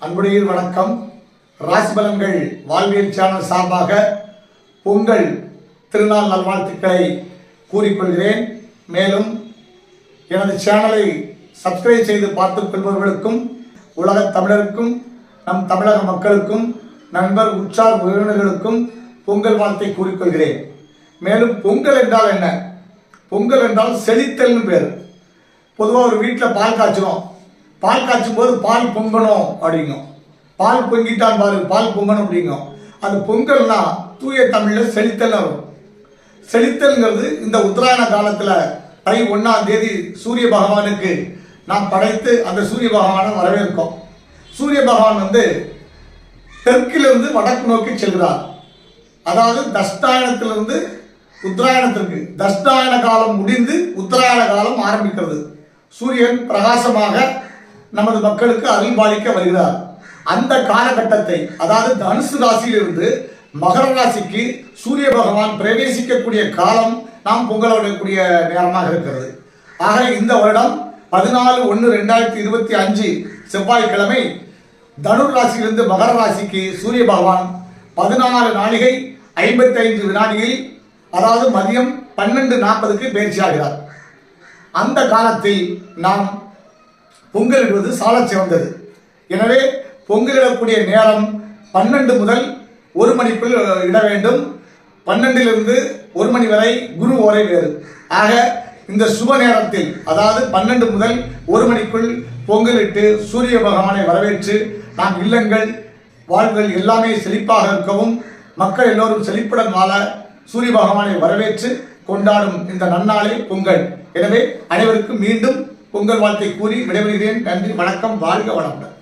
அன்புடைய வணக்கம். ராசி பலன்கள் வாழ்வியல் சேனல் சார்பாக பொங்கல் திருநாள் நல்வாழ்த்துக்களை கூறிக்கொள்கிறேன். மேலும் எனது சேனலை சப்ஸ்கிரைப் செய்து பார்த்து கொள்பவர்களுக்கும் உலகத் தமிழருக்கும் நம் தமிழக மக்களுக்கும் நண்பர் உற்சார் உறவினர்களுக்கும் பொங்கல் வாழ்த்தை கூறிக்கொள்கிறேன். மேலும் பொங்கல் என்றால் என்ன? பொங்கல் என்றால் செழித்தல்னு பேர். பொதுவாக ஒரு வீட்டில் பால் காய்ச்சுறோம். பால் காய்ச்சும் போது பால் பொங்கணும் அப்படிங்கும் பால் பொங்கிட்டான் பாரு பால் பொங்கணும் அப்படிங்கும் அது பொங்கல்னா தூய தமிழில் செழித்தல் வரும் செழித்தல்ங்கிறது இந்த உத்தராயண காலத்தில் தை ஒன்றாம் தேதி சூரிய பகவானுக்கு நாம் படைத்து அந்த சூரிய பகவானை வரவேற்கோம். சூரிய பகவான் வந்து தெற்கிலிருந்து வடக்கு நோக்கி செல்கிறார். அதாவது தஷ்டாயணத்திலிருந்து உத்தராயணத்திற்கு. தஷ்டாயன காலம் முடிந்து உத்தராயண காலம் ஆரம்பிக்கிறது. சூரியன் பிரகாசமாக நமது மக்களுக்கு அருள்பாலிக்க வருகிறார். அந்த காலகட்டத்தை அதாவது தனுசு ராசியிலிருந்து மகர ராசிக்கு சூரிய பகவான் பிரவேசிக்கக்கூடிய காலம் நாம் பொங்கல் விடக்கூடிய நேரமாக இருக்கிறது. ஆக இந்த வருடம் பதினாலு ஒன்று ரெண்டாயிரத்தி இருபத்தி அஞ்சு செவ்வாய்க்கிழமை தனுர் ராசியிலிருந்து மகர ராசிக்கு சூரிய பகவான் பதினாறு நாளிகை ஐம்பத்தைந்து வினாடியில் அதாவது மதியம் பன்னெண்டு நாற்பதுக்கு பயிற்சியாகிறார். அந்த காலத்தில் நாம் பொங்கலிடுவது சாலச் சிறந்தது. எனவே பொங்கலிடக்கூடிய நேரம் பன்னெண்டு முதல் ஒரு மணிக்குள் இட வேண்டும். பன்னெண்டிலிருந்து ஒரு மணி வரை குரு ஓரை வேறு. ஆக இந்த சுப நேரத்தில் அதாவது பன்னெண்டு முதல் ஒரு மணிக்குள் பொங்கலிட்டு சூரிய பகவானை வரவேற்று நாம் இல்லங்கள் வாழ்வுகள் எல்லாமே செழிப்பாக இருக்கவும் மக்கள் எல்லோரும் செழிப்புடன் வாழ சூரிய பகவானை வரவேற்று கொண்டாடும் இந்த நன்னாளே பொங்கல். எனவே அனைவருக்கும் மீண்டும் பொங்கல் வாழ்த்தை கூறி விடைபெறுகிறேன். நன்றி வணக்கம் வாழ்க வளமுடன்.